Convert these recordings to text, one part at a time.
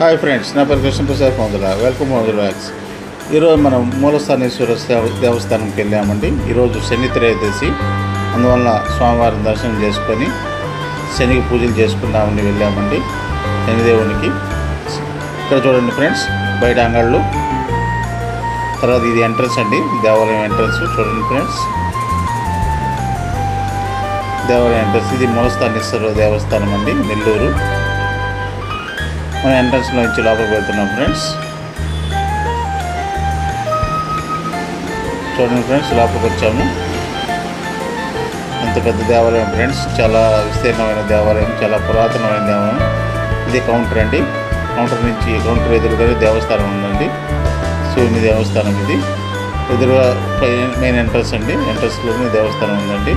Hi friends నా పేరు Krishnaprasad Pondula welcome మౌదుల వ్యాక్స్ ఈరోజు మనం మూలస్థానేశ్వర దేవ- దేవస్థానంకి వెళ్ళామండి. ఈరోజు శని త్రయోదశి. అందువల్ల స్వామివారిని దర్శనం చేసుకొని శనికి పూజలు చేసుకుందామని వెళ్ళామండి. శనిదేవునికి. ఇక్కడ చూడండి ఫ్రెండ్స్ బయట అంగళ్ళు. తర్వాత ఇది ఎంట్రన్స్ అండి. దేవాలయం ఎంట్రన్స్ చూడండి ఫ్రెండ్స్ దేవాలయం ఎంట్రన్స్ ఇది మూలస్థానేశ్వర దేవస్థానం అండి నెల్లూరు. మన ఎంట్రన్స్లో నుంచి లోపలికి వెళ్తున్నాం ఫ్రెండ్స్ చూడండి ఫ్రెండ్స్ లోపలికి వచ్చాము. ఎంత పెద్ద దేవాలయం ఫ్రెండ్స్ చాలా విస్తీర్ణమైన దేవాలయం చాలా పురాతనమైన దేవాలయం. ఇది కౌంటర్ అండి. కౌంటర్ నుంచి కౌంటర్ ఎదురుగానే దేవస్థానం ఉందండి. శివుని దేవస్థానం ఇది. ఎదురుగా మెయిన్ ఎంట్రన్స్ అండి. ఎంట్రన్స్లోనే దేవస్థానం ఉందండి.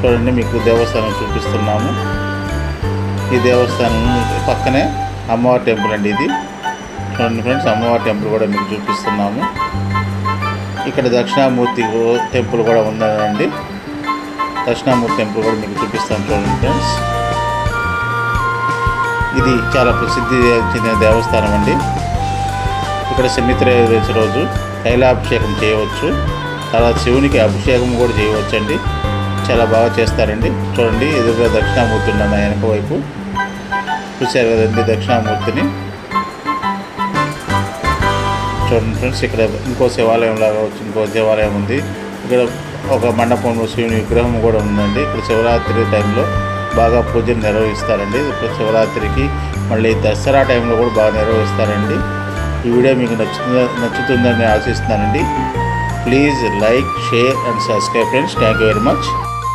చూడండి మీకు దేవస్థానం చూపిస్తున్నాము. ఈ దేవస్థానం పక్కనే అమ్మవారి టెంపుల్ అండి ఇది. చూడండి ఫ్రెండ్స్ అమ్మవారి టెంపుల్ కూడా మీకు చూపిస్తున్నాము. ఇక్కడ దక్షిణామూర్తి టెంపుల్ కూడా ఉందండి. దక్షిణామూర్తి టెంపుల్ కూడా మీకు చూపిస్తాను చూడండి ఫ్రెండ్స్. ఇది చాలా ప్రసిద్ధి చెందిన దేవస్థానం అండి. ఇక్కడ శనిత్రయోదశి రోజు తైలాభిషేకం చేయవచ్చు. తర్వాత శివునికి అభిషేకం కూడా చేయవచ్చు అండి చాలా బాగా చేస్తారండి. చూడండి ఎదురుగా దక్షిణామూర్తి ఉన్నాను వెనక వైపు. చూశారు కదండి దక్షిణామూర్తిని. చూడండి ఫ్రెండ్స్ ఇక్కడ ఇంకో శివాలయం లాగా వచ్చి ఇంకో దేవాలయం ఉంది. ఇక్కడ ఒక మండపంలో శివుని విగ్రహం కూడా ఉందండి. ఇక్కడ శివరాత్రి టైంలో బాగా పూజలు నిర్వహిస్తారండి. ఇప్పుడు శివరాత్రికి మళ్ళీ దసరా టైంలో కూడా బాగా నిర్వహిస్తారండి. ఈ వీడియో మీకు నచ్చుతుందా నచ్చుతుందని ఆశిస్తున్నానండి. Please like share and subscribe friends. Thank you very much.